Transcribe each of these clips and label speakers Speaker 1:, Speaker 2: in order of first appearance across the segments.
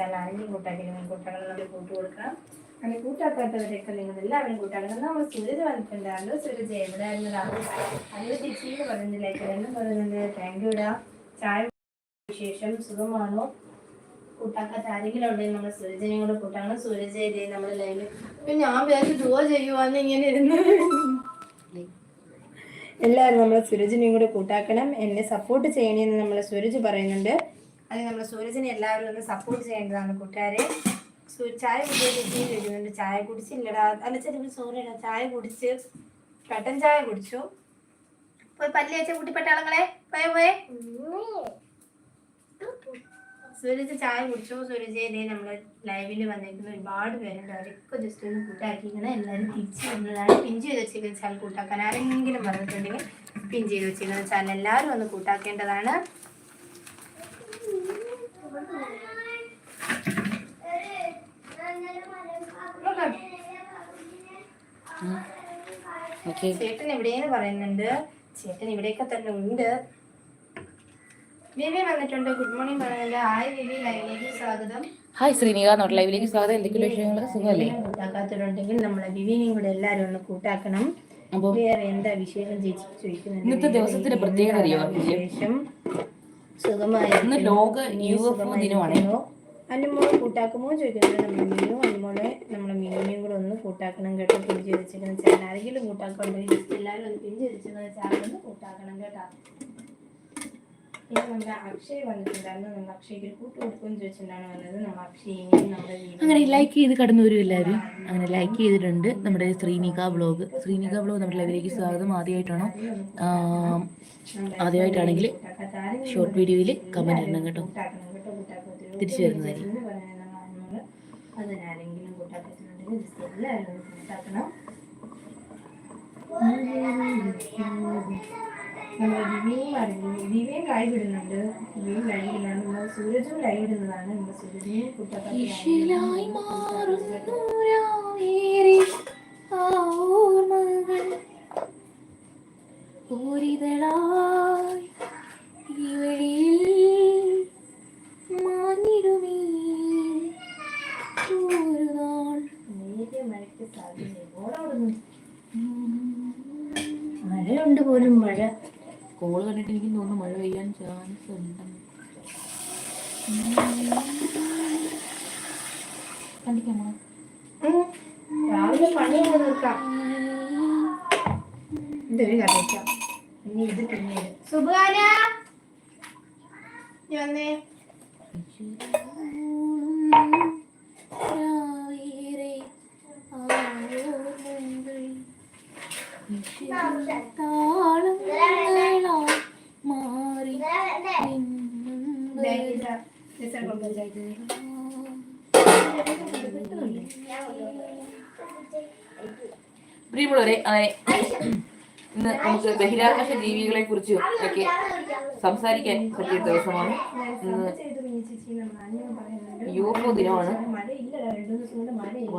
Speaker 1: ആരെങ്കിലും കൂട്ടാക്കില്ലെങ്കിൽ കൂട്ടാക്കണം നമ്മൾ കൂട്ട് കൊടുക്കണം. അങ്ങനെ കൂട്ടാക്കാത്തവരൊക്കെ നിങ്ങൾ എല്ലാവരും കൂട്ടാക്കണം. നമ്മൾ സൂര്യ വന്നിട്ടുണ്ടായിരുന്നു. സൂര്യ എവിടെ ആയിരുന്നതാ അതിൽ പറയുന്നില്ലേക്ക് എന്നും പറയുന്നുണ്ട് താങ്ക് യുടാ ചായ വിശേഷം സുഖമാണോ? കൂട്ടാക്കാത്ത ആരെങ്കിലും ഉണ്ടെങ്കിൽ നമ്മൾ സൂരജിനെയും കൂടെ കൂട്ടാണ് സൂരജ് ചെയ്തേ നമ്മൾ ലൈവ് ഇപ്പൊ ഞാൻ വേറെ ജോ ചെയ്യുവാന്ന് ഇങ്ങനെ ഇരുന്ന്. എല്ലാവരും നമ്മൾ സൂരജിനെയും കൂടെ കൂട്ടാക്കണം. എന്നെ സപ്പോർട്ട് ചെയ്യണമെന്ന് നമ്മൾ സുരജ് പറയുന്നുണ്ട്. അത് നമ്മൾ സൂരജിനെ എല്ലാവരും ഒന്ന് സപ്പോർട്ട് ചെയ്യേണ്ടതാണ് കൂട്ടുകാരെ. ചായ കുടിക്കുന്നുണ്ട് ചോദിക്കുന്നുണ്ട് ചായ കുടിച്ചില്ലടാ. അല്ല ചെറിയ സോറിടാ ചായ കുടിച്ച് കട്ടൻ ചായ കുടിച്ചു. പോയി പല്ല് വെച്ച കുട്ടിപ്പട്ടാളങ്ങളെ പോയ പോയെ. സൂരജ് ചായ കുടിച്ചു. സൂരജ് നമ്മളെ ലൈവിൽ വന്നിരിക്കുന്ന ഒരുപാട് പേരുണ്ട്. അവരൊക്കെ ജസ്റ്റ് ഒന്ന് കൂട്ടാക്കിക്കണം എല്ലാവരും തിരിച്ച് വന്നതാണ് പിഞ്ച് ചെയ്ത് വെച്ചിരിക്കുന്ന ചാനൽ കൂട്ടാക്കാൻ. ആരെങ്കിലും പറഞ്ഞിട്ടുണ്ടെങ്കിൽ പിഞ്ച് ചെയ്ത് വെച്ചിരിക്കുന്ന ചാനൽ എല്ലാവരും ഒന്ന് കൂട്ടാക്കേണ്ടതാണ്. ചേട്ടൻ എവിടെയെന്ന് പറയുന്നുണ്ട്? ചേട്ടൻ ഇവിടെയൊക്കെ തന്നെ ഉണ്ട്. വിവി വന്നിട്ടുണ്ട്. ഗുഡ് മോർണിംഗ് പറയുന്നുണ്ട് ഹായ് വിവി. ലൈവിലേക്ക് സ്വാഗതം.
Speaker 2: ഹായ് ശ്രീനിക. നോട്ട് ലൈവിലേക്ക് സ്വാഗതം. എന്തൊക്കെയുള്ള വിഷയങ്ങൾ സുഖമല്ലേ?
Speaker 1: കൂട്ടാക്കാത്തവരുണ്ടെങ്കിൽ നമ്മളെ വിവിനെയും കൂടെ എല്ലാവരും ഒന്ന് കൂട്ടാക്കണം. വേറെ എന്താ വിശേഷം ചേച്ചി ചോദിക്കുന്നത്
Speaker 2: ഇന്നത്തെ ദിവസത്തിന്റെ പ്രത്യേകത അറിയോ?
Speaker 1: വിശേഷം. സുഖമായി
Speaker 2: ഇന്ന് ലോക യുഎഫ്ഒ ദിനമാണ്.
Speaker 1: അനുമോളെ കൂട്ടാക്കുമോ ചോദിക്കുന്നുണ്ട് നമ്മുടെ മീനു അനുമോളെ നമ്മുടെ മീനിനെയും കൂടെ ഒന്ന് കൂട്ടാക്കണം കേട്ടോ പിഞ്ച് വെച്ചിരിക്കുന്ന ചാനൽ ആരെങ്കിലും കൂട്ടാക്കുന്നുണ്ടെങ്കിൽ എല്ലാവരും ഒന്ന് പിഞ്ച് വെച്ചിരിക്കുന്ന ചാനൽ ഒന്ന് കൂട്ടാക്കണം കേട്ടോ. നമ്മുടെ അക്ഷയ് വന്നിട്ടുണ്ടായിരുന്നു. നമ്മൾ അക്ഷയ്ക്ക് ഒരു കൂട്ട് കൊടുക്കുമെന്ന് ചോദിച്ചിട്ടാണ് വന്നത് നമ്മൾ നമ്മുടെ
Speaker 2: അങ്ങനെ ലൈക്ക് ചെയ്ത് കടന്നു വരും എല്ലാവരും അങ്ങനെ ലൈക്ക് ചെയ്തിട്ടുണ്ട് നമ്മുടെ ശ്രീനിക ബ്ലോഗ് ശ്രീനിക ബ്ലോഗ് നമ്മുടെ ലൈവിലേക്ക് സ്വാഗതം. ആദ്യമായിട്ടാണോ? ആദ്യമായിട്ടാണെങ്കിൽ ഷോർട്ട് വീഡിയോയിൽ കമന്റ് ഇടണം കേട്ടോ. തിരിച്ചു വരുന്നതായിരിക്കും.
Speaker 1: അതിനാരെങ്കിലും കൂട്ടാക്കത്തിലുണ്ടെങ്കിൽ ജസ്റ്റ് എല്ലാവരും കൂട്ടാക്കണം. നമ്മുടെ ദിവ്യയും അറിഞ്ഞു. ദിവ്യയും ലൈവ് ഇടുന്നുണ്ട് ദിവ്യയും ലൈവ് ഇടുന്നതാണ് നമ്മൾ സൂരജും ലൈവ് ഇടുന്നതാണ് നമ്മൾ
Speaker 2: ഓർമ്മകൾ പൂരിതളായി ഈ വഴിയിൽ മാഞ്ഞിടുമേ
Speaker 1: മഴയ്ക്ക് സാധ്യത മഴയുണ്ട് പോലും മഴ.
Speaker 2: കോൾ കണ്ടിട്ട് എനിക്ക് തോന്നുന്നു മഴ പെയ്യാൻ ചാൻസ് ഉണ്ടെന്ന് കണ്ടിക്കാമോ.
Speaker 1: രാവിലെ പണിയൊക്കെ തീർക്കാം ഇതൊരു കഥയ്ക്കാം ഇനി ഇത് പിന്നീട്. സുബാന നീ വന്നേ
Speaker 2: രാവേറെ ആ ഓർമ്മകൾ പ്രിയമുള്ളവരെ അങ്ങനെ ഇന്ന് നമുക്ക് ബഹിരാകാശ ജീവികളെ കുറിച്ചും ഒക്കെ സംസാരിക്കാൻ പറ്റിയ ദിവസമാണ്. ഇന്ന് യൂറോ ദിനമാണ്.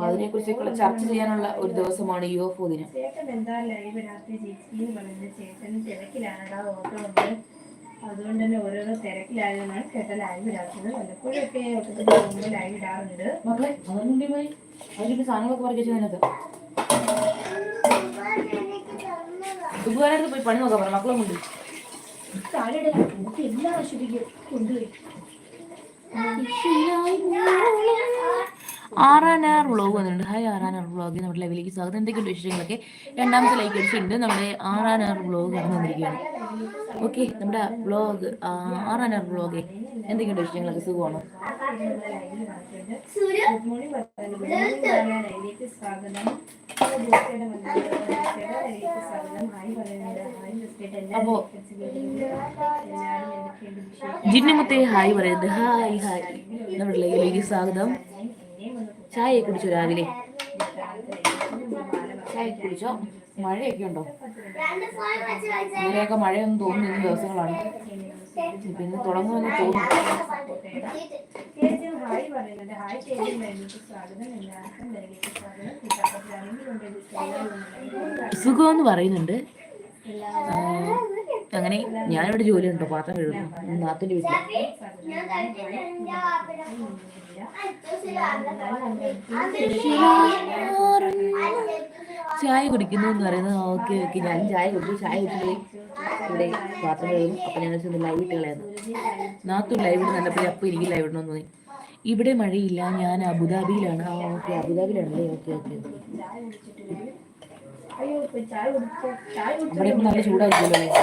Speaker 2: അതിനെ കുറിച്ചൊക്കെയുള്ള ചർച്ച ചെയ്യാനുള്ള ഒരു ദിവസമാണ് യു എഫ് ഒ ദിനം.
Speaker 1: ചേട്ടൻ എന്താ ലൈവ് രാത്രി ചേച്ചി ചേട്ടൻ തിരക്കിലാണടാ ഓട്ടോ ഉണ്ട്. അതുകൊണ്ട് തന്നെ ഓരോരോ തിരക്കിലായതുകൊണ്ടാണ് ചേട്ടൻ ലൈവ് ഇടാത്തത് ഓട്ടത്തിന് ലൈവ് ഇടാറുണ്ട്.
Speaker 2: മക്കളെ അതുകൊണ്ട് പോയി. അതിന്റെ സാധനങ്ങളൊക്കെ പറഞ്ഞു അതിനകത്ത്. പോയി പണി നോക്കാൻ പറഞ്ഞു മക്കളെ കൊണ്ട്.
Speaker 1: താഴെ എല്ലാ ആശുപത്രിക്കും കൊണ്ടുപോയി.
Speaker 2: ആറാനാർ വ്ളോഗ് വന്നിട്ടുണ്ട്. ഹായ് ആറാനാർ വ്ളോഗ് നമ്മുടെ ലൈവിലേക്ക് സ്വാഗതം. എന്തൊക്കെയുണ്ട് വിശേഷങ്ങളൊക്കെ? രണ്ടാമത്തെ ലൈക്ക് അടിച്ചിട്ടുണ്ട് നമ്മുടെ ആറാനാർ വ്ളോഗ് കടന്നു വന്നിരിക്കുകയാണ്. ഓക്കെ നമ്മുടെ വ്ളോഗ് ആറാനാർ വ്ളോഗ് എന്തൊക്കെയുണ്ട് വിശേഷങ്ങളൊക്കെ? സുഖമാണോ?
Speaker 1: ലൈവിലേക്ക് സ്വാഗതം ലൈവിലേക്ക് സ്വാഗതം ഹായ് പറയുന്നുണ്ട്
Speaker 2: പറയുന്നത്. Hi hi. നമ്മുടെ ലൈവിലേക്ക് സ്വാഗതം. ചായ കുടിച്ചു രാവിലെ? ചായ കുടിച്ചോ? മഴയൊക്കെ ഉണ്ടോ? ഇങ്ങനെയൊക്കെ മഴയൊന്നും തോന്നുന്ന ദിവസങ്ങളാണ്. പിന്നെ തുടങ്ങുമെന്ന് തോന്നുന്നു. സുഖമെന്ന് പറയുന്നുണ്ട്. അങ്ങനെ ഞാനിവിടെ ജോലി ഉണ്ടോ പാത്രം കഴുകുന്നു. നാത്തിന്റെ വീട്ടിൽ ചായ കുടിക്കുന്നു എന്ന് പറയുന്നത് ഓക്കെ ഓക്കെ. ഞാൻ ചായ കുടിച്ചു ചായ കുടിച്ചു ഇവിടെ പാത്രം കഴുകും അപ്പൊ ഞാൻ ചെന്ന് ലൈവ് ഇട്ട് നാത്തും ലൈവ് നല്ലപ്പോഴും അപ്പൊ എനിക്ക് ലൈവ് ഇടണമെന്ന് തോന്നി. ഇവിടെ മഴയില്ല. ഞാൻ അബുദാബിയിലാണ്. ആ ഓക്കെ. അബുദാബിയിലാണല്ലേ? Okay okay. അവിടെ ഇപ്പൊ നല്ല ചൂടായിരിക്കുമല്ലോ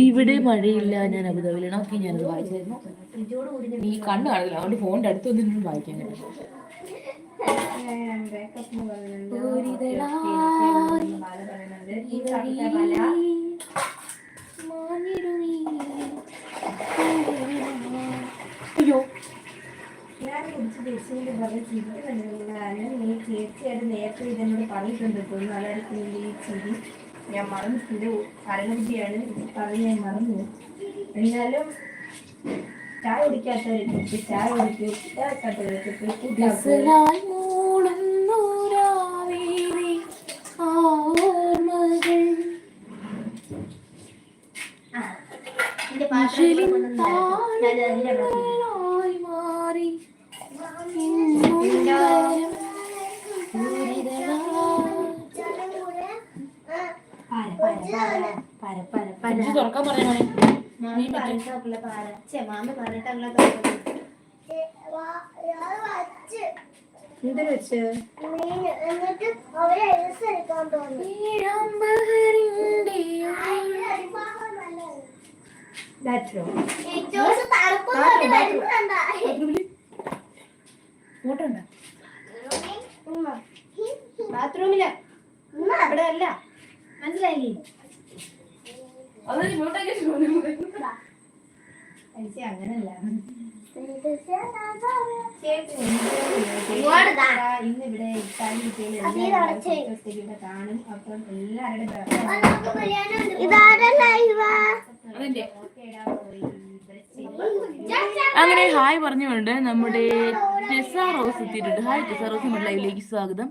Speaker 2: ഇവിടെ മഴയില്ല ഞാൻ അബുദാബിയിലാണ്. ഓക്കെ ഞാനത് വായിച്ചായിരുന്നു ഈ കണ്ണു കാണില്ല അതുകൊണ്ട് ഫോണിന്റെ അടുത്ത് വന്നിട്ട് വായിക്കാൻ കേട്ടോ അയ്യോ.
Speaker 1: ഞാൻ കുടിച്ച് ദേശീയ പറഞ്ഞ ചിരിക്കുന്നുണ്ടാണ് നീ തീർച്ചയായിട്ടും നേരത്തെ ഇതെന്നോട് പറഞ്ഞിട്ടുണ്ട്. തോന്നുന്നു ഈ ചിരി. ഞാൻ മറന്നിട്ടുണ്ട് ഭരണവിദ്യയാണ് പറഞ്ഞ് ഞാൻ മറന്നു. എന്നാലും ചായ കുടിക്കാത്തവർക്ക് ചായ കുടിക്കും ഇഷ്ടപ്പെടാത്തവർക്ക് ഞാൻ
Speaker 2: ഗസലായി തുറക്കാൻ പറഞ്ഞ മോനെ.
Speaker 1: വെച്ച്
Speaker 3: എന്നിട്ട് അവരെ ഐസ് എടുക്കാൻ തോന്നി
Speaker 2: നീരാമ്പകരിന്റെ
Speaker 1: ബാറ്ററോ
Speaker 3: ടീച്ചേഴ്സ് തണുപ്പൊന്നും വരുന്നുണ്ട
Speaker 2: ഫോട്ടോ ഉണ്ടോ
Speaker 1: ബാത്റൂമിൽ അവിടെ അല്ല മനസ്സിലായില്ലേ ഐസി അങ്ങനല്ല
Speaker 3: ഇങ്ങോട്ട് താ.
Speaker 1: ഇന്ന് ഇവിടെ ഇത്താലി കുട്ടികൾ
Speaker 3: അതേ നടച്ചേ.
Speaker 1: ഇവിടെ കാണും
Speaker 2: അങ്ങനെ ഹായ് പറഞ്ഞുകൊണ്ട് നമ്മുടെ ടെസ റോസ് എത്തിയിട്ടുണ്ട്. ഹായ് ടെസ റോസ് നമ്മുടെ ലൈവിലേക്ക് സ്വാഗതം.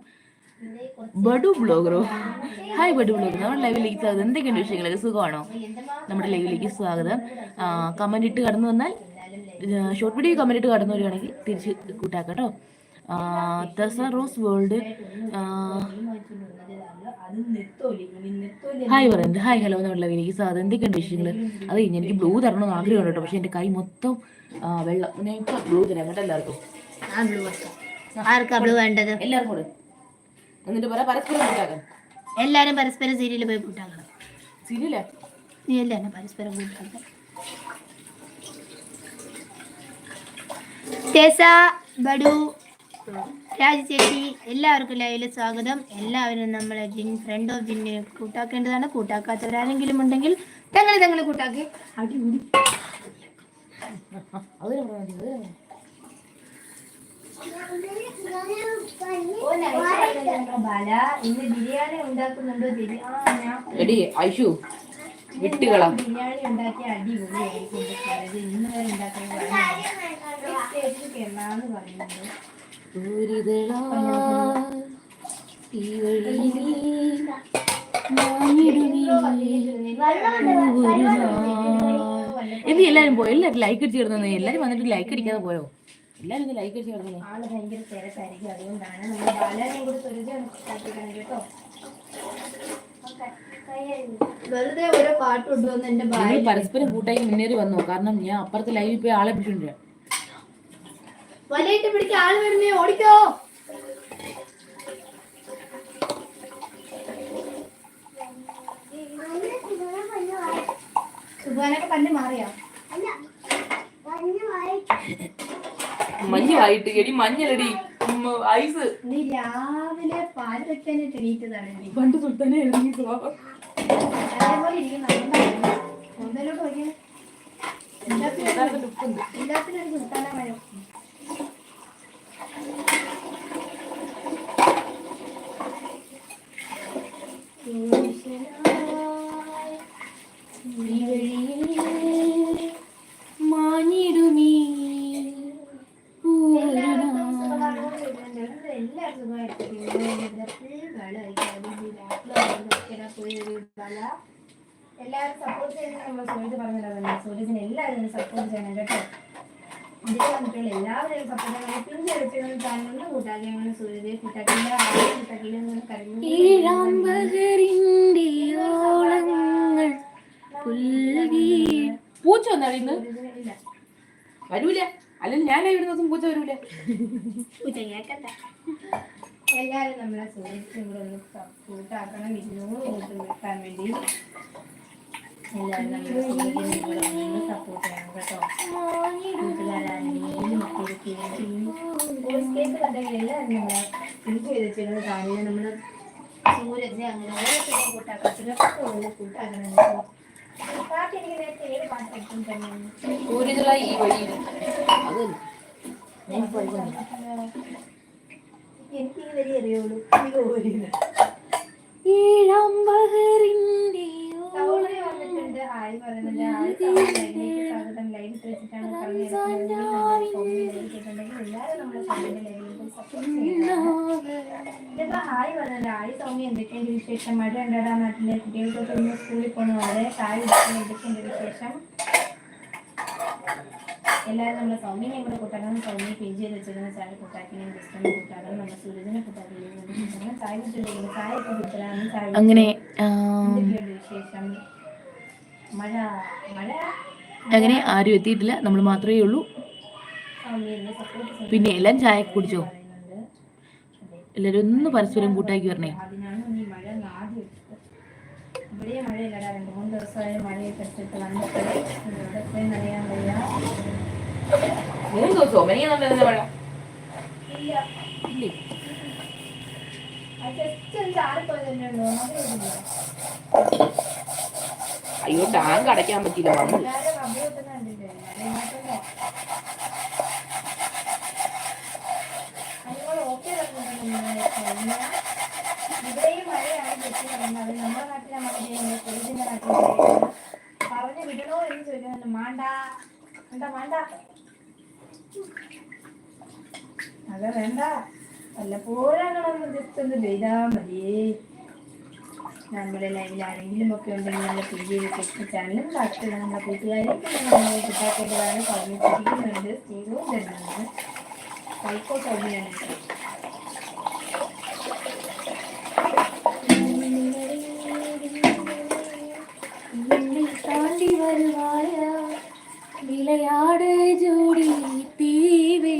Speaker 2: ബഡു ബ്ലോഗറോ? ഹായ് ബഡു ബ്ലോഗർ നമ്മുടെ ലൈവിലേക്ക് സ്വാഗതം. എന്തൊക്കെയുണ്ട് വിഷയങ്ങളൊക്കെ സുഖമാണോ? നമ്മുടെ ലൈവിലേക്ക് സ്വാഗതം. കമന്റ് ഇട്ട് കടന്നു വന്നാൽ ഷോർട്ട് വീഡിയോ കമന്റ് ഇട്ട് കടന്നു വരികയാണെങ്കിൽ തിരിച്ച് കൂട്ടാക്കാം കേട്ടോ. റോസ് വേൾഡ് ഹായ് പറയുന്നത് ഹായ് ഹലോ എന്നുള്ള എനിക്ക് സാധനം എന്തൊക്കെയുണ്ട് വിഷയങ്ങൾ അത് കഴിഞ്ഞ് എനിക്ക് ബ്ലൂ തരണമെന്ന് ആഗ്രഹമുണ്ട് കേട്ടോ. പക്ഷെ എന്റെ കൈ മൊത്തം വെള്ളം. ഞാൻ ഇപ്പം ബ്ലൂ തരാം. കേട്ടോ എല്ലാവർക്കും.
Speaker 3: ആർക്കാ ബ്ലൂ വേണ്ടത്?
Speaker 2: എല്ലാവർക്കും കൂടെ. എന്നിട്ട് പരസ്പരം
Speaker 3: എല്ലാരും പരസ്പരം സീരിയൽ പോയി കൂട്ടാക്കണം.
Speaker 2: ശരിയല്ലേ
Speaker 3: നീ പരസ്പരം കൂട്ടാക്കണം ടെസ ബഡു രാജ ചേച്ചി എല്ലാവർക്കും ലൈവിൽ സ്വാഗതം. എല്ലാവരും നമ്മളെ ജിൻ ഫ്രണ്ട് ഓഫ് ജിന്നെ കൂട്ടാക്കേണ്ടതാണ്. കൂട്ടാക്കാത്തവരാരെങ്കിലും ഉണ്ടെങ്കിൽ തങ്ങളെ തങ്ങളെ കൂട്ടാക്കി.
Speaker 1: ബാല ഇന്ന് ബിരിയാണി ഉണ്ടാക്കുന്നുണ്ടോ ആ ഞാൻ
Speaker 2: എടി ഐഷു വിട്ടുകളാം.
Speaker 1: ബിരിയാണി ഉണ്ടാക്കിയ എന്റെ കരത് ഇന്ന് വരെ ഉണ്ടാക്കുന്നത് ചേച്ചിക്ക് എന്നാന്ന് പറയുന്നത്
Speaker 2: എന്ത് എല്ലാരും പോയോ. എല്ലാരും ലൈക്ക് അടിച്ച് കിടന്നേ എല്ലാരും വന്നിട്ട് ലൈക്ക് അടിക്കാതെ പോയോ? എല്ലാരും ലൈക്ക് അടിച്ച് കിടന്നേ
Speaker 1: ആൾ ഭയങ്കര തിരക്കായിരിക്കും. അതുകൊണ്ടാണ് നമ്മൾ ബാലാനെയും കൂടി സുരജാണ് കാട്ടിക്കണം കേട്ടോ. വെറുതെ ഓരോ പാട്ട് കൊണ്ടുവന്ന് എന്റെ
Speaker 2: പരസ്പരം കൂട്ടായി മുന്നേറി വന്നോ? കാരണം ഞാൻ അപ്പുറത്തെ ലൈവിൽ പോയി ആളെ പിടിച്ചോണ്ടിരാ
Speaker 1: വലയിട്ട് പിടിക്കാൻ ആൾ വരുന്നേ ഓടിക്കോ. പല്ല് മാറിയോ?
Speaker 2: മഞ്ഞായിട്ട് എടി മഞ്ഞലടി ഐസ്.
Speaker 1: നീ രാവിലെ പാൽ വെക്കാനായിട്ട് എണീറ്റതാണ്
Speaker 2: പണ്ട് സുൽത്താനെ
Speaker 1: അതേപോലെ എല്ലാത്തിനും ഒരു സുൽത്താന മരം. എല്ലാവരും സപ്പോർട്ട് ചെയ്ത് നമ്മൾ സൂരജ് പറഞ്ഞിട്ടുണ്ടാവില്ല സൂരജിന് എല്ലാവരും സപ്പോർട്ട് ചെയ്യണം കേട്ടോ. ഇതിൽ വന്നിട്ടുള്ള. എല്ലാവരെയും സപ്പോർട്ട് ചെയ്യണം പിന്നെ എടുത്തിരുന്ന ചാനലിന് കൂട്ടാക്കിയാണ് സൂരജ് കൂട്ടാക്കില്ല ആരും കൂട്ടാക്കില്ല എന്ന് കരഞ്ഞു
Speaker 2: പൂച്ച വന്നാണ് ഇന്ന്?
Speaker 1: സൂരജിന്
Speaker 2: വരൂല. അല്ലെങ്കിൽ ഞാൻ ഇവിടെ ദിവസം പൂച്ച വരൂല.
Speaker 1: പൂച്ച കേക്കട്ടെ എല്ലാവരും നമ്മളെ സൂരജിനും കൂടെ ഒന്ന് കൂട്ടാക്കണം ഇരുന്നൂറ് കൂട്ട് വെക്കാൻ വേണ്ടി. എല്ലാവരും കാര്യം നമ്മൾ
Speaker 2: ഈ ഞാൻ
Speaker 1: ഈ ഓരില്ല സൗന്ദര്യം വന്നിട്ടുണ്ട്. ഹായ് പറയുന്നുണ്ട് ഹായ് സൗന്ദര്യം സ്വാഗതം ലൈവ് ഇട്ട് വെച്ചിട്ടാണ് പറഞ്ഞിട്ടുണ്ടെങ്കിൽ എല്ലാവരും നമ്മുടെ ചാനലിന്റെ ലൈവിൽ സപ്പോർട്ട് ഇതിപ്പോ ഹായ് പറഞ്ഞിട്ടുണ്ട് ഹായ് സൗമ്യ എന്തൊക്കെയുണ്ട് വിശേഷം? മഴ ഉണ്ടടാ നാട്ടിലെ? കുട്ടികൾക്കൊക്കെ ഇന്ന് സ്കൂളിൽ പോകുന്ന വളരെ എന്തൊക്കെയുണ്ട് വിശേഷം? എല്ലാവരും നമ്മുടെ സൗമ്യനെ കൂടെ കൂട്ടാക്കണം സൗമ്യ പേജ് ചെയ്ത് വെച്ചിരുന്ന ചായ കൂട്ടാക്കിനെയും ജസ്റ്റ് കൂട്ടാക്കണം നമ്മുടെ സൂരജിനെ കൂട്ടാക്കിനെയും ചായ കുട്ടികളുടെ ചായ ഒക്കെ കുട്ടികളാണ് ചായ
Speaker 2: അങ്ങനെ
Speaker 1: വിശേഷം? മഴ മഴ?
Speaker 2: അങ്ങനെ ആരും എത്തിയിട്ടില്ല. നമ്മൾ മാത്രമേ ഉള്ളൂ. പിന്നെ എല്ലാം ചായ കുടിച്ചോ?
Speaker 1: എല്ലാരും
Speaker 2: എല്ലാവരും ഒന്ന് പരസ്പരം കൂട്ടാക്കി വരണേ.
Speaker 1: ഇവിടെ മഴയില്ലടാ. രണ്ട് മൂന്ന് ദിവസമായി മഴയെ എടുത്തിട്ട് വന്നിട്ട്. ഇവിടെ പോയി നനയാൻ വയ്യ?
Speaker 2: മൂന്ന് ദിവസമോ
Speaker 1: തന്നെ ഉള്ളൂ.
Speaker 2: അയ്യോ ടാങ്ക് അടയ്ക്കാൻ പറ്റിയില്ല
Speaker 1: ഓക്കെ ഇവിടെയും മഴയാണ് ജസ്റ്റ് പറയുന്നത് നമ്മുടെ നാട്ടിലെ മഴ ചെയ്യുന്നത് കൊച്ചിന്റെ നാട്ടിൽ. പറഞ്ഞു വിടണോ എന്ന് ചോദിക്കുന്നുണ്ട് മാണ്ട. അത് വേണ്ട. വല്ലപ്പോഴും അങ്ങനെ ജസ്റ്റ് ഒന്ന് ചെയ്താൽ മതിയേ നമ്മുടെ ലൈവിൽ ആരെങ്കിലും ഒക്കെ ഉണ്ടെങ്കിൽ നല്ല പുതിയ ടെക്സ്റ്റ് ചാനലും ബാക്കി നമ്മുടെ കൂട്ടുകാരെയൊക്കെ നമ്മൾ കിട്ടാക്കേണ്ടതാണ് പറഞ്ഞിട്ടിരിക്കുന്നുണ്ട് ചെയ്തു തരുന്നുണ്ട് കൈക്കോ സൗമ്യാണ്
Speaker 2: താണ്ടി വരുവായ விளையாட ஜோடி தீவே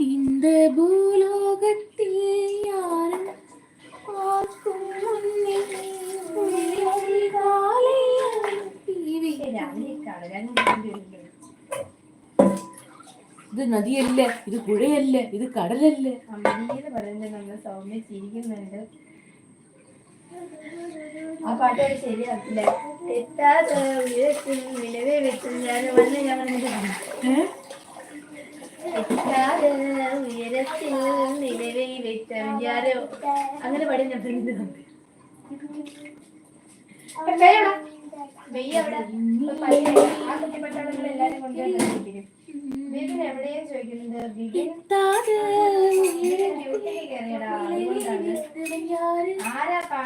Speaker 2: இந்த பூலோகத்தில் யாரும் பார்க்கும் முன்னே உன்னை அதிகாலை தீவே
Speaker 1: പക്ഷേ രാവിലെ കളരാനും വേണ്ടിയുണ്ട്
Speaker 2: ഇത് നദിയല്ല ഇത് പുഴയല്ല ഇത് കടലല്ല
Speaker 1: അമ്മീന്ന് പറയുന്നത് നമ്മൾ സൗമ്യ ചിരിക്കുന്നുണ്ട് ആ പാട്ട് ഒരു ശരിയാക്കില്ല? എത്താതെ ഉയരത്തിൽ നിലവേ വെച്ചു ഞാൻ വന്ന് ഞങ്ങൾ എത്താതെ ഉയരത്തിൽ നിലവേ വെച്ചും അങ്ങനെ പടി ഞാൻ ഫ്രണ്ട് വെയ്യ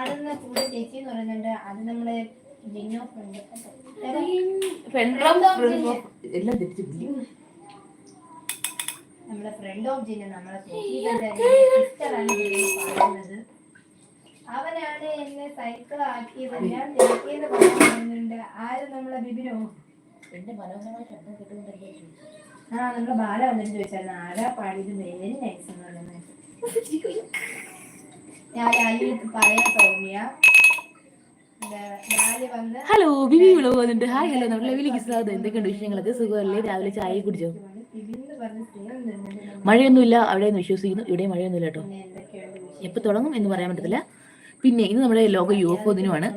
Speaker 1: ആരാ പാടുന്ന കൂടെ ചേച്ചി എന്ന് പറയുന്നുണ്ട് അത് നമ്മൾ ജിന്നോ ഫ്രണ്ട്.
Speaker 2: എല്ലാം
Speaker 1: നമ്മളെ ഫ്രണ്ട് ഓഫ് ജിന്ന നമ്മളെ സിസ്റ്ററാണ് അവനാണ് എന്നെ സൈക്കിൾ ആക്കിയത്. ഞാൻ തിരക്കിയെന്ന് പറയുന്നുണ്ട്. ആരും നമ്മളെ ബിബിനോ?
Speaker 2: എന്റെ മനോഹരമായ ശബ്ദം കേട്ടുകൊണ്ടല്ലേ
Speaker 1: ആ നമ്മളെ ബാല വന്നിട്ട് ചോദിച്ചായിരുന്നു ആരാ പാടിയത്? വെരി നൈസ് എന്ന് പറയുന്നത്. ഞാൻ സൗമ്യ.
Speaker 2: ഹലോ ബിബി വിളവ് വന്നിട്ട് ഹായ് ഹലോ നമ്മുടെ ലവിലേക്ക് സ്വാഗതം. എന്തൊക്കെയുണ്ട് വിഷയങ്ങളൊക്കെ സുഖമല്ലേ? രാവിലെ ചായ കുടിച്ചോ മഴയൊന്നുമില്ല. അവിടെ നിന്ന് വിശ്വസിക്കുന്നു. ഇവിടെ മഴയൊന്നുമില്ല കേട്ടോ. എപ്പോൾ തുടങ്ങും എന്ന് പറയാൻ പറ്റത്തില്ല. പിന്നെ ഇന്ന് നമ്മുടെ ലോക യു എഫ് ഒ ദിനമാണ്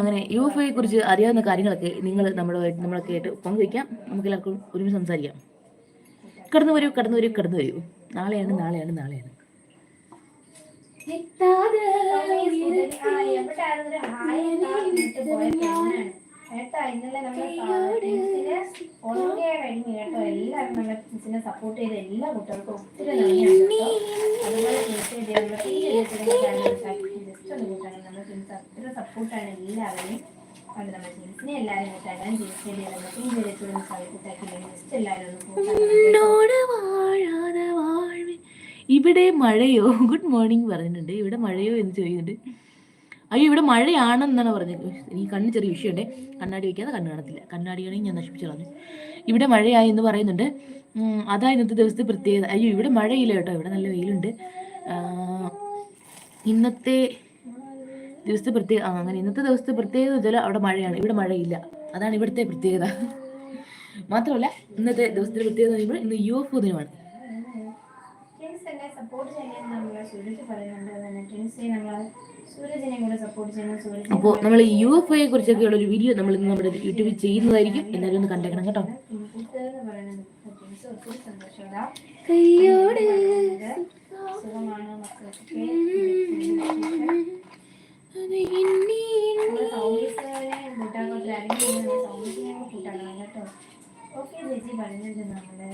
Speaker 2: അങ്ങനെ യു എഫ് ഒയെ കുറിച്ച് അറിയാവുന്ന കാര്യങ്ങളൊക്കെ നിങ്ങൾ നമ്മളെ നമ്മളൊക്കെ ആയിട്ട് പങ്കുവയ്ക്കാം നമുക്ക് എല്ലാവർക്കും ഒരുമിച്ച് സംസാരിക്കാം. കടന്നു വരൂ കടന്നു വരൂ കടന്നു വരൂ. നാളെയാണ് നാളെയാണ് നാളെയാണ് എത്താതെ
Speaker 1: ആ, എവിടെയായിരുന്നു ഒരു ഹായ് എന്നാ വിട്ട് പോയ പെണ്ണാണ്. കേട്ടോ ഇന്നലെ നമ്മുടെ ഓൾറെഡി കഴിഞ്ഞു കേട്ടോ. എല്ലാവരും നമ്മുടെ ഫ്രണ്ട്സിനെ സപ്പോർട്ട് ചെയ്ത എല്ലാ കുട്ടികൾക്കും ഒത്തിരി നന്ദിയാണ് കേട്ടോ. അതുപോലെ നമ്മുടെ ഫ്രണ്ട്സ് അത്ര സപ്പോർട്ടാണ് എല്ലാവരെയും. അത് നമ്മുടെ ഫ്രണ്ട്സിനെ എല്ലാവരും കൂട്ടാനും തീർച്ചയായിട്ടും നമ്മുടെ പിഞ്ചെടുത്തോളം കൂട്ടാക്കില്ലെങ്കിൽ ജസ്റ്റ് എല്ലാവരും ഒന്ന് കൂട്ടാൻ
Speaker 2: ഇവിടെ മഴയോ? ഗുഡ് മോർണിംഗ് പറഞ്ഞിട്ടുണ്ട്. ഇവിടെ മഴയോ എന്ന് ചോദിക്കുന്നുണ്ട്. അയ്യോ ഇവിടെ മഴയാണെന്നാണ് പറഞ്ഞത്. ഈ കണ്ണ് ചെറിയ വിഷയമുണ്ട്. കണ്ണാടി വയ്ക്കാതെ കണ്ണ് കാണത്തില്ല. കണ്ണാടിയാണെങ്കിൽ ഞാൻ നശിപ്പിച്ചു കളഞ്ഞു. ഇവിടെ മഴയായി എന്ന് പറയുന്നുണ്ട്. അതാ ഇന്നത്തെ ദിവസത്തെ പ്രത്യേകത. അയ്യോ ഇവിടെ മഴയില്ല കേട്ടോ. ഇവിടെ നല്ല വെയിലുണ്ട്. ഇന്നത്തെ ദിവസത്തെ പ്രത്യേക അങ്ങനെ ഇന്നത്തെ ദിവസത്തെ പ്രത്യേകത വെച്ചാൽ അവിടെ മഴയാണ്. ഇവിടെ മഴയില്ല. അതാണ് ഇവിടുത്തെ പ്രത്യേകത. മാത്രമല്ല ഇന്നത്തെ ദിവസത്തിന്റെ പ്രത്യേകത ഇന്ന് യു എഫ്
Speaker 1: ഒ ദിനമാണ്. സപ്പോർട്ട് ചെയ്യാൻ നമ്മൾ സൂരജ് പറയുന്നുണ്ട് തന്നെ. നമ്മൾ സൂരജിനെ കൂടെ സപ്പോർട്ട് ചെയ്യണം സൂരജ്
Speaker 2: അപ്പോൾ നമ്മൾ യു എഫ് ഐയെ കുറിച്ചൊക്കെയുള്ള ഒരു വീഡിയോ നമ്മൾ ഇന്ന് നമ്മുടെ യൂട്യൂബിൽ ചെയ്യുന്നതായിരിക്കും. എന്നാലും ഒന്ന് കണ്ടേക്കണം കേട്ടോ. കയ്യോട്
Speaker 1: സുഖമാണ് കൂട്ടാക്കണം കേട്ടോ. ഓക്കെ ചേച്ചി പറഞ്ഞിട്ടുണ്ട് നമ്മുടെ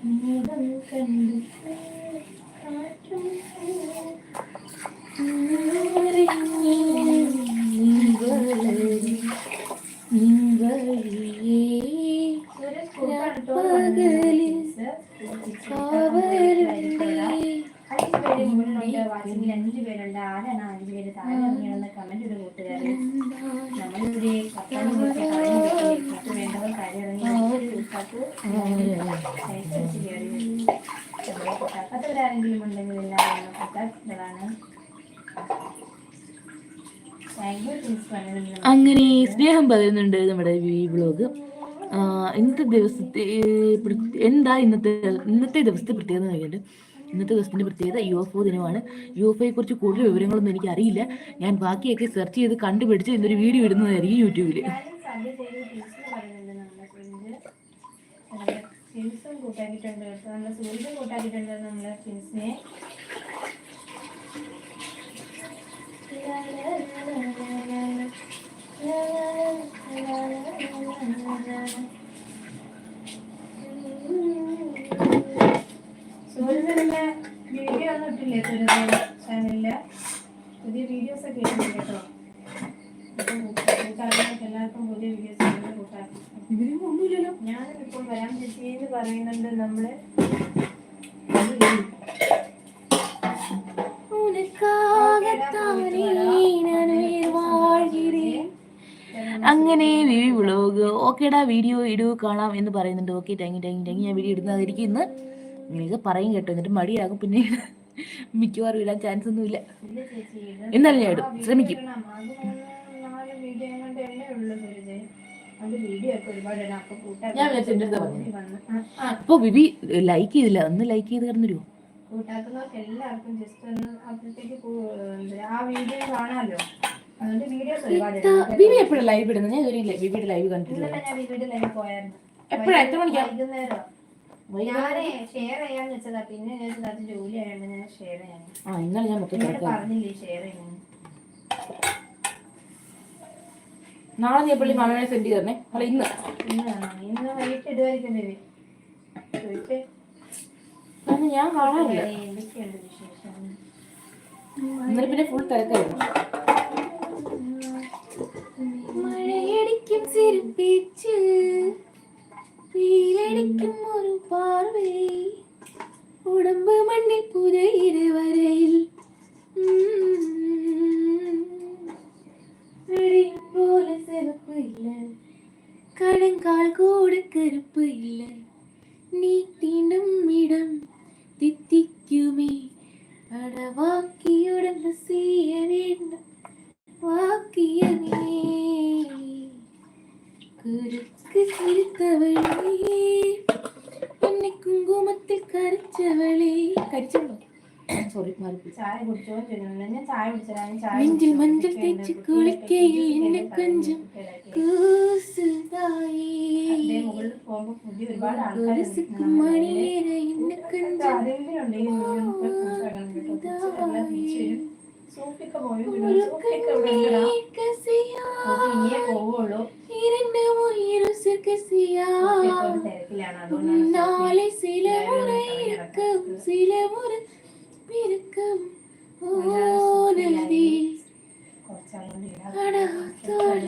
Speaker 1: സൂരജ് നീളം കണ്ടു കാറ്റും സൂരജ് കൂട്ടാട്ടോ അഞ്ച് പേര് മുകളിലുണ്ട് വാട്സിപ്പിൽ അഞ്ച് പേരുണ്ട് ആരാണ് അഞ്ച് പേര് താഴെ ഇറങ്ങിയെന്ന് കമന്റ് ഒരു കൂട്ടുകാരി നമ്മളിവിടെ പത്താം ക്ലാസ് വേണ്ടവർ കാര്യം ഇറങ്ങി കൂട്ടാക്ക് അയച്ചടിച്ച് കയറി നമ്മുടെ കൂട്ടാക്കാത്തവരാരെങ്കിലും ഉണ്ടെങ്കിൽ എല്ലാവരും കൂട്ടാക്കുകളാണ് താങ്ക് യു പ്രിൻസ് പറയുന്നത്
Speaker 2: അങ്ങനെ പകരുന്നുണ്ട് നമ്മുടെ ഈ ബ്ലോഗ് ഇന്നത്തെ ദിവസത്തെ എന്താ ഇന്നത്തെ ഇന്നത്തെ ദിവസത്തെ പ്രത്യേകത എന്ന് ഇന്നത്തെ ദിവസത്തിന്റെ പ്രത്യേകത യു എഫ് ഒ ദിനമാണ്. യു എഫ് ഒയെ കുറിച്ച് കൂടുതൽ വിവരങ്ങളൊന്നും എനിക്ക് അറിയില്ല ഞാൻ ബാക്കിയൊക്കെ സെർച്ച് ചെയ്ത് കണ്ടുപിടിച്ച് ഇന്നൊരു വീഡിയോ ഇടുന്നതായിരിക്കും യൂട്യൂബിൽ
Speaker 1: പ്രിൻസും കൂട്ടാക്കിയിട്ടുണ്ട് കേട്ടോ നമ്മുടെ സൂര്യനും നമ്മുടെ വീഡിയോ ഒന്നും ഇട്ടില്ലേ സൂര്യ ചാനലിൽ? പുതിയ വീഡിയോസ് ഒക്കെ ഇട്ടിട്ടുണ്ട് കേട്ടോ? എല്ലാവർക്കും പുതിയ വീഡിയോസ് കൂട്ടാക്കി
Speaker 2: ഒന്നുമില്ലല്ലോ
Speaker 1: ഞാൻ ഇപ്പോൾ വരാൻ ചേച്ചിന്ന് പറയുന്നുണ്ട് നമ്മൾ.
Speaker 2: അങ്ങനെ വിവി വ്ളോഗ് ഓക്കേടാ വീഡിയോ ഇടൂ കാണാം എന്ന് പറയുന്നുണ്ട്. ഓക്കെ ടാങ്ങി ടാങ്ങി യു ഞാൻ വീഡിയോ ഇടുന്നതായിരിക്കും ഇന്ന്. നിങ്ങൾക്ക് പറയും കേട്ടോ. എന്നിട്ട് മടിയാകും. പിന്നെ മിക്കവാറും ഇടാൻ ചാൻസ് ഒന്നുമില്ല എന്നാലും ഞാൻ ഇടും. ശ്രമിക്കും.
Speaker 1: അപ്പൊ
Speaker 2: ബിബി ലൈക്ക് ചെയ്തില്ല. ഒന്ന് ലൈക്ക് ചെയ്ത് കിടന്നിരുവോ?
Speaker 1: കൂട്ടാക്കുന്നവർക്ക് എല്ലാവർക്കും ജസ്റ്റ് ഒന്ന് അപ്പോഴത്തേക്ക് ആ വീഡിയോ കാണാമല്ലോ.
Speaker 2: വിവി എപ്പോഴാണ് ലൈവ് ഇടുന്നത് ഞാൻ ഇതുവരെ ബിബിയുടെ ലൈവ് കണ്ടിട്ടില്ല. എപ്പോഴാ? എത്ര മണിക്കാ?
Speaker 1: ഞാനേ ഷെയർ ചെയ്യാന്ന് വെച്ചതാ. പിന്നെ ഞാൻ അത് ജോലി ആയതുകൊണ്ട് ഞാൻ ഷെയർ ചെയ്യാൻ.
Speaker 2: ആ ഇന്നലെ ഞാൻ
Speaker 1: പറഞ്ഞില്ലേ ഷെയർ ചെയ്യാൻ?
Speaker 2: നാളെ നീ മാമനെ സെൻഡ് ചെയ്ത് അല്ല ഇന്ന്.
Speaker 1: ഇന്ന് വൈകിട്ട് ബേബി
Speaker 2: ഞാൻ കാണാറില്ല. ഇന്നലെ പിന്നെ ഫുൾ തിരക്കായിരുന്നു. മഴയടിക്കും സിരിപ്പിച്ച് വീലടിക്കും ഒരു പാർവേ ഉടമ്പ് മണ്ണിൽ പുതയിര് വരയിൽ പോലെ ചെറുപ്പ് ഇല്ല കടങ്കാൽ കൂടെ കരുപ്പ് ഇല്ല നീ തീണ്ടും ഇടം തിത്തിക്കുമേ അടവാക്കിയുടൻ ചെയ്യ വേണ്ട വാക്കിയമേ കുരുക്ക് ചിരിത്തവളേ എന്നെ കുങ്കുമത്തിൽ കരച്ചവളേ കരിച്ചവളോ സോറി? മഞ്ചൾ
Speaker 1: കുട്ടിയുണ്ട്,
Speaker 2: തേച്ച് കുളിക്കയിൽ എന്നെ കൊഞ്ചം മണിയേര എന്നെ കൊഞ്ചം
Speaker 1: ആരെങ്കിലും ഉണ്ടെങ്കിൽ നിങ്ങൾ പോയി കൂട്ടാക്കണം കേട്ടോ. തിരിച്ച് വരണം, തിരിച്ച് വരും. സൂപ്പിയൊക്കെ പോയി വിടും. സൂപ്പിയൊക്കെ ഇവിടെ ഉണ്ടെടാ. നമുക്ക് ഇനിയേ പോവുള്ളൂ
Speaker 2: இரண்டு உயிர் சுகசியா
Speaker 1: സൂപ്പിയൊക്കെ ഒരു തിരക്കിലാണ് അതുകൊണ്ടാണ്
Speaker 2: நாளை சில முறை இருக்கும் சில முறை பிறக்கும் ஓனதி
Speaker 1: കുറച്ചങ്ങോട്ട് ഇടാം.
Speaker 2: അടത്തോടെ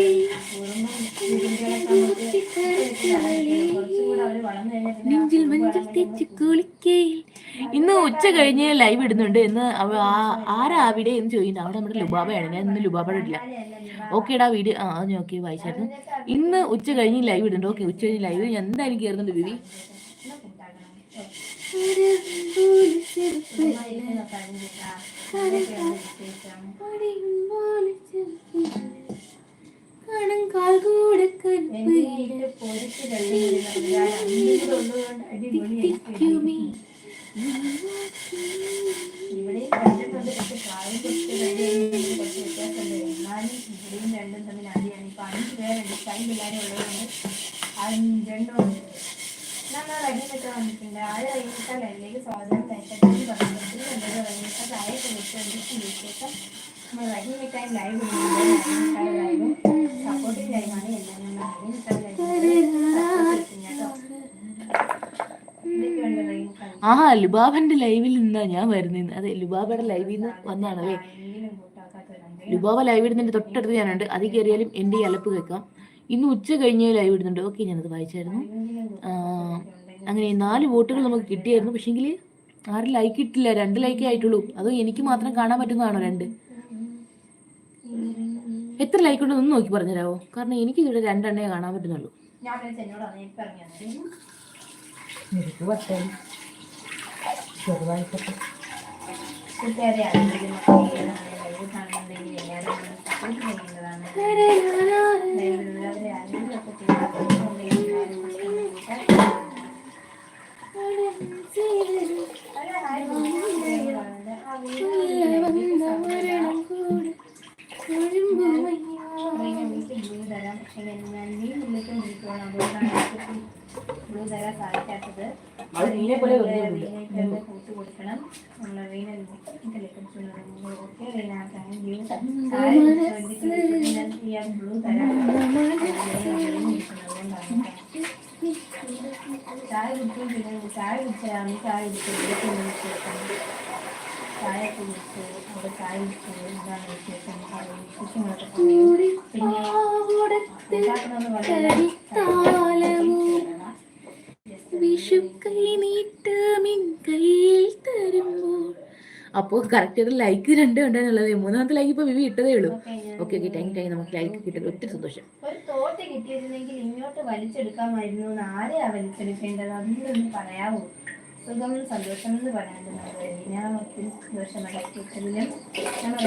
Speaker 2: കഴിഞ്ഞ് ലൈവ് ഇടുന്നുണ്ട് എന്ന് ആരാ അവിടെ എന്ന് ചോദിക്കുന്നത് അവിടെ നമ്മുടെ ലുബാബയാണ്. ഞാൻ ഇന്ന് ലുബാബയുടെ ഇല്ല. ഓക്കേടാ വീഡിയോ ആ ഞാൻ ഓക്കെ വായിച്ചായിരുന്നു ഇന്ന് ഉച്ച കഴിഞ്ഞ് ലൈവ് ഇടുന്നുണ്ട്. ഓക്കെ ഉച്ച കഴിഞ്ഞ് ലൈവ് ഞാൻ എന്തായാലും കയറുന്നുണ്ട് ബിബി. തിക്കുമി
Speaker 1: ഇവിടെ തമ്മിൽ പക്ഷെ പ്രായം കുറച്ച് കഴിഞ്ഞ് കുറച്ച് വ്യത്യാസമുണ്ട്. എന്നാലും ഇവിടെയും രണ്ടും തമ്മിൽ അടിയാണ്. ഇപ്പൊ അഞ്ച് പേരുണ്ട്. ഇത്രയും പിള്ളേരെ ഉള്ളതുകൊണ്ട് രണ്ടും നമ്മൾ വൈകിട്ടൊക്കെ വന്നിട്ടുണ്ട്. ആര് വൈകിട്ടാൽ അതിലേക്ക് സ്വാതന്ത്ര്യം തയ്ച്ചിട്ട് പറഞ്ഞു ചായയൊക്കെ വെച്ച് എന്തൊക്കെ വിശേഷം? നമ്മൾ വൈകിട്ടായി ലൈവ് ലൈവും സപ്പോർട്ടിങ് ലൈവാണ് എല്ലാം നമ്മൾ വൈകിട്ടായി ലൈവ്
Speaker 2: ആ ലുബാബന്റെ ലൈവിൽ നിന്നാ ഞാൻ വരുന്നത് അതെ ലുബാബയുടെ ലൈവിൽ നിന്ന് വന്നാണല്ലേ ലുബാബ ലൈവ് ഇടുന്നതിന്റെ തൊട്ടടുത്ത് ഞാനുണ്ട്. അതിൽ കയറിയാലും എന്റെ ഈ അലപ്പ് കേൾക്കാം. ഇന്ന് ഉച്ച കഴിഞ്ഞ് ലൈവ് ഇടുന്നുണ്ട്. ഓക്കെ ഞാനത് വായിച്ചായിരുന്നു. അങ്ങനെ നാല് വോട്ടുകൾ നമുക്ക് കിട്ടിയായിരുന്നു. പക്ഷേങ്കിൽ ആരും ലൈക്ക് ഇട്ടില്ല. രണ്ട് ലൈക്കേ ആയിട്ടുള്ളൂ. അത് എനിക്ക് മാത്രം കാണാൻ പറ്റുന്നതാണോ രണ്ട്? എത്ര ലൈക്ക് ഉണ്ടെന്ന് നോക്കി പറഞ്ഞുതരാമോ കാരണം എനിക്ക് ഇവിടെ രണ്ടെണ്ണേ കാണാൻ പറ്റുന്നുള്ളൂ.
Speaker 1: ഞാൻ വിളിച്ച് എന്നോട് പറഞ്ഞു ഇപ്പൊ ഇറങ്ങിയാണ് കൂട്ടുകാരെ ആരെങ്കിലും ലൈവ് കാണുന്നുണ്ടെങ്കിൽ എല്ലാവരും സപ്പോർട്ട് ചെയ്യേണ്ടതാണ് ലൈവിലുള്ളവരെ ആരെങ്കിലും ഒക്കെ ചെയ്തിട്ടുണ്ടെങ്കിൽ എല്ലാവരും കൂട്ടാൻ അതെ, ഹായ് പറയുന്നത്. ആ, വീട്ടിൽ ബ്ലൂ തരാം പക്ഷേ ഞാൻ നീ മുന്നിലേക്ക് വിളിക്കണം അതുകൊണ്ടാണ് എനിക്ക് ബ്ലൂ തരാൻ സാധിക്കാത്തത്
Speaker 2: അത് നീനെ പോലെ വെറുതെ വിടില്ല.
Speaker 1: റീനയ്ക്ക് കൂട്ട് കൊടുക്കണം നമ്മൾ Reena okay Reena thank you ഞാൻ ബ്ലൂ തരാം ചായ കുടിക്കും പിന്നെ ചായ കുടിച്ചാണ് ചായ കുടിച്ചു ചായ കുടിച്ചു അവിടെ ചായ കുടിച്ചു എന്താണ് വിശേഷം പറയൂ. വിശേഷങ്ങളൊക്കെ പറയൂ. പിന്നെ ഉണ്ടാക്കണമെന്ന് പറഞ്ഞാൽ
Speaker 2: വിഷു കൈ നീട്ടമിൻ കയ്യിൽ തരുമ്പോൾ അപ്പോൾ കറക്റ്റ് ഒരു ലൈക്ക് രണ്ട് ഉണ്ടായിരുന്നുള്ളത് മൂന്നാമത്തെ ലൈക്ക് ഇപ്പോൾ വിവി ഇട്ടതേ ഉള്ളൂ.
Speaker 1: ഓക്കെ
Speaker 2: ഓക്കെ താങ്ക് താങ്ക് നമുക്ക് ലൈക്ക് കിട്ടുന്നത് ഒത്തിരി സന്തോഷം.
Speaker 1: ഒരു തോട്ട് കിട്ടിയിരുന്നെങ്കിൽ ഇങ്ങോട്ട് വലിച്ചെടുക്കാമായിരുന്നു ആരെയാ വലിച്ചെടുക്കേണ്ടത്? സുഖം സന്തോഷം എന്ന് ഞാൻ ഒത്തിരി സന്തോഷമാണ് നമ്മൾ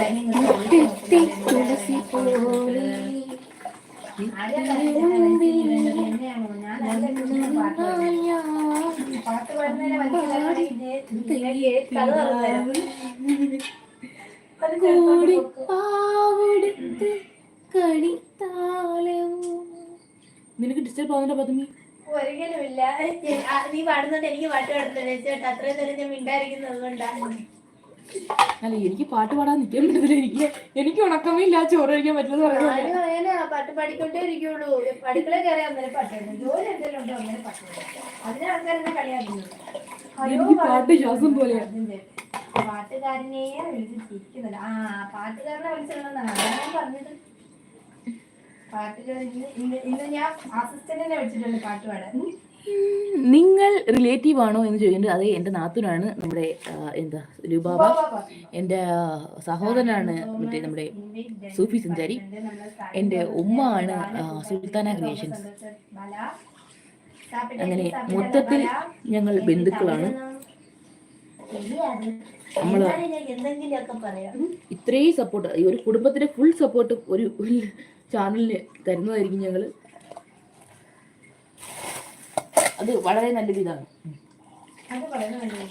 Speaker 2: നിനക്ക് ഡിസ്റ്റർബ് ആവുന്നുണ്ടോ പതുമി?
Speaker 1: ഒരിക്കലുമില്ല. നീ പാടുന്നുണ്ട് എനിക്ക് പാട്ട് പാടുന്നുണ്ട് ചേട്ടാ അത്രയും നേരം ഞാൻ മിണ്ടായിരിക്കുന്നത് കൊണ്ടാണ്
Speaker 2: അല്ല എനിക്ക് പാട്ട് പാടാൻ നിൽക്കാൻ പറ്റത്തില്ല. എനിക്ക് എനിക്ക് ഉണക്കമേ ഇല്ല ചോറ് കഴിക്കാൻ പറ്റുമെന്ന് പറയുന്നത്
Speaker 1: പാട്ട് പാടിക്കൊണ്ടേ ഇരിക്കുള്ളൂ. അടുക്കള കയറി അന്നേരം പാട്ടുണ്ട് ജോലി എന്തെങ്കിലും ഉണ്ടോ? അന്നേരം പാട്ടുണ്ട് അതിനെ ആൾക്കാർ എന്നെ കളിയാക്കുന്നു.
Speaker 2: എനിക്ക് പാട്ട് ശ്വാസം പോലെയാ.
Speaker 1: അതിന്റെ പാട്ടുകാരനെ വിളിച്ച് ചിരിക്കുന്നില്ല. ആ പാട്ടുകാരനെ വിളിച്ചിട്ടുണ്ടെന്നാണ് അതാണ് ഞാൻ പറഞ്ഞത്. പാട്ടുകാരൻ ഇന്ന് ഇന്ന് ഞാൻ അസിസ്റ്റന്റിനെ വിളിച്ചിട്ടുണ്ട് പാട്ട് പാടാൻ.
Speaker 2: നിങ്ങൾ റിലേറ്റീവ് ആണോ എന്ന് ചോദിക്കുന്നത് അതെ എന്റെ നാത്തൂനാണ് നമ്മുടെ എന്താ രൂപാബ. എന്റെ സഹോദരനാണ് മറ്റേ നമ്മുടെ സൂഫി സഞ്ചാരി. എന്റെ ഉമ്മ ആണ് സുൽത്താന ക്രിയേഷൻസ്. അങ്ങനെ മൊത്തത്തിൽ ഞങ്ങൾ ബന്ധുക്കളാണ്.
Speaker 3: നമ്മൾ
Speaker 2: ഇത്രയും സപ്പോർട്ട് ഒരു കുടുംബത്തിന്റെ ഫുൾ സപ്പോർട്ട് ഒരു ചാനലിന് തരുന്നതായിരിക്കും ഞങ്ങൾ അത് വളരെ നല്ലൊരു ഇതാണ്
Speaker 1: അത് പറയുന്നത്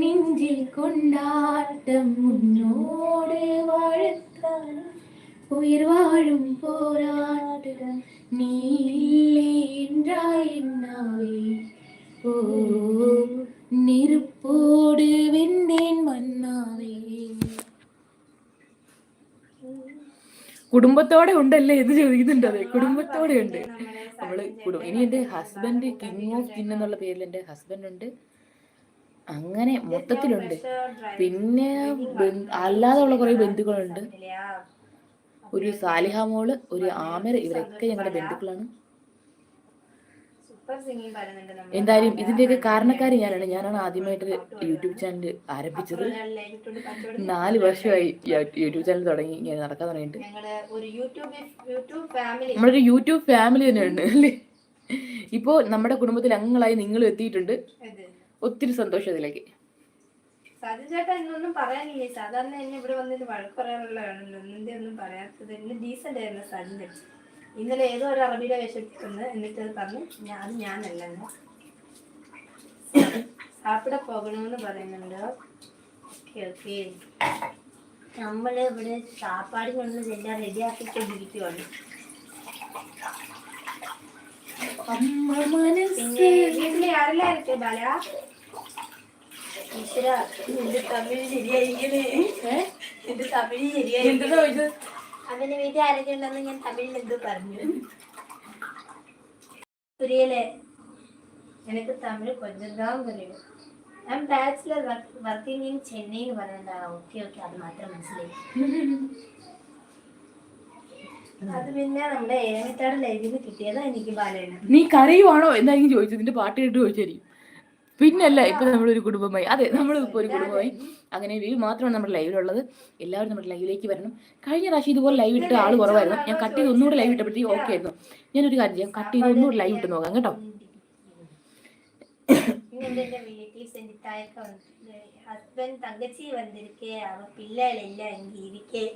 Speaker 2: നെഞ്ചിൽ കൊണ്ടാട്ടം മുന്നോട് വാഴത്താൻ ഉയർ വാഴും പോരാട്ടം നീല്ലേ என்றாய் ഓ நெருப்போடு வெந்தேன் മണ്ണാവേ കുടുംബത്തോടെ ഉണ്ടല്ലേ എന്ന് ചോദിക്കുന്നുണ്ട് അതെ കുടുംബത്തോടെ ഉണ്ട്. നമ്മൾ കുടും ഇനി എന്റെ ഹസ്ബൻഡ് കിങ് ഓഫ് കിൻ എന്നുള്ള പേരിൽ എന്റെ ഹസ്ബൻഡ് ഉണ്ട്. അങ്ങനെ മൊത്തത്തിലുണ്ട്. പിന്നെ അല്ലാതെ അല്ലാതെയുള്ള കുറെ ബന്ധുക്കളുണ്ട്. ഒരു സാലിഹ മോൾ ഒരു ആമിർ ഇവരൊക്കെ ഞങ്ങളുടെ ബന്ധുക്കളാണ്
Speaker 1: സൂപ്പർ സിംഗിങ് പറയുന്നുണ്ട് നമ്മൾ
Speaker 2: എന്തായാലും ഇതിന്റെയൊക്കെ കാരണക്കാരി ഞാനാണ്. ഞാനാണ് ആദ്യമായിട്ട് യൂട്യൂബ് ചാനൽ ആരംഭിച്ചത്. നാല് വർഷമായി യൂട്യൂബ് ചാനൽ തുടങ്ങി. ഇങ്ങനെ നടക്കാൻ തുടങ്ങിയിട്ട്. നമ്മളൊരു യൂട്യൂബ് ഫാമിലി തന്നെയാണ്. അല്ലേ? ഇപ്പോ നമ്മുടെ കുടുംബത്തിൽ അംഗങ്ങളായി നിങ്ങൾ എത്തിയിട്ടുണ്ട്. ഒത്തിരി സന്തോഷം അതിലേക്ക്
Speaker 1: സജിൻ ചേട്ടാ ഇന്നൊന്നും പറയാനില്ലേ? സാധാരണ എന്നെ ഇവിടെ വന്നിട്ട് വഴക്ക് ഇന്നെന്തേ ഒന്നും പറയാത്തത്? ഡീസന്റ് ആയിരുന്നു സജിൻ ചേട്ടൻ. ഇന്നലെ ഏതോ ഒരു അറബിയുടെ വേഷത്തിന്ന് എന്നിട്ട് അത് പറഞ്ഞു ഞാൻ അത് ഞാനല്ല. സാപ്പിടെ പോകണമെന്ന് പറയുന്നുണ്ട്. Okay okay. നമ്മൾ ഇവിടെ സാപ്പാടിനുള്ളത് എല്ലാം റെഡിയാക്കിക്കൊണ്ടിരിക്കുവാണ്. പിന്നെ വീട്ടിലെ ആരെല്ലാം ഇരിക്കെ ബാല? ഈശ്വര നിന്റെ തമിഴ് ശരിയായിരിക്കണേ. നിന്റെ തമിഴ് ശരിയായിരിക്കണേ. അവന്റെ വീട്ടിൽ ആരൊക്കെ ഞാൻ തമിഴിൽ എന്തോ പറഞ്ഞു. പുരിയലെ എനിക്ക് തമിഴ് കൊഞ്ചം പറയൂ. ഞാൻ ബാച്ചിലർ വർക്കിംഗ് ഇൻ ചെന്നൈ എന്ന് പറയുന്നുണ്ട് ഓക്കെ ഓക്കെ അത് മാത്രം മനസ്സിലായി. അത് പിന്നെ നമ്മുടെ ഏമിട്ടാട് ലൈവിൽ നിന്ന് കിട്ടിയതാ എനിക്ക് ബാലേന
Speaker 2: നീ കരയുവാണോ? എന്തായിരിക്കും ചോദിച്ചത്? നിന്റെ പാട്ട് കേട്ട് ചോദിച്ചായിരിക്കും പിന്നല്ല ഇപ്പൊ നമ്മളൊരു കുടുംബമായി അതെ നമ്മൾ ഇപ്പൊ ഒരു കുടുംബമായി അങ്ങനെ വ്യൂ മാത്രമാണ് നമ്മുടെ ലൈവിലുള്ളത് എല്ലാവരും നമ്മുടെ ലൈവിലേക്ക് വരണം കഴിഞ്ഞ പ്രാവശ്യം ഇതുപോലെ ലൈവ് ഇട്ട് ആൾ കുറവായിരുന്നു ഞാൻ കട്ട് ചെയ്ത് ഒന്നുകൂടെ ലൈവ് ഇട്ടപ്പോഴത്തേക്ക് ഓക്കെ ആയിരുന്നു ഞാനൊരു കാര്യം ചെയ്യാം കട്ട് ചെയ്ത് ഒന്നുകൂടെ ലൈവ് ഇട്ട് നോക്കാം കേട്ടോ
Speaker 1: எங்க ரிலேட்டிவ்ஸ் எங்க தாயக்க வந்து ஹஸ்பண்ட் தங்கச்சி வந்திருக்கே அவ பிள்ளைகள் எல்லாம் இங்க இருக்கே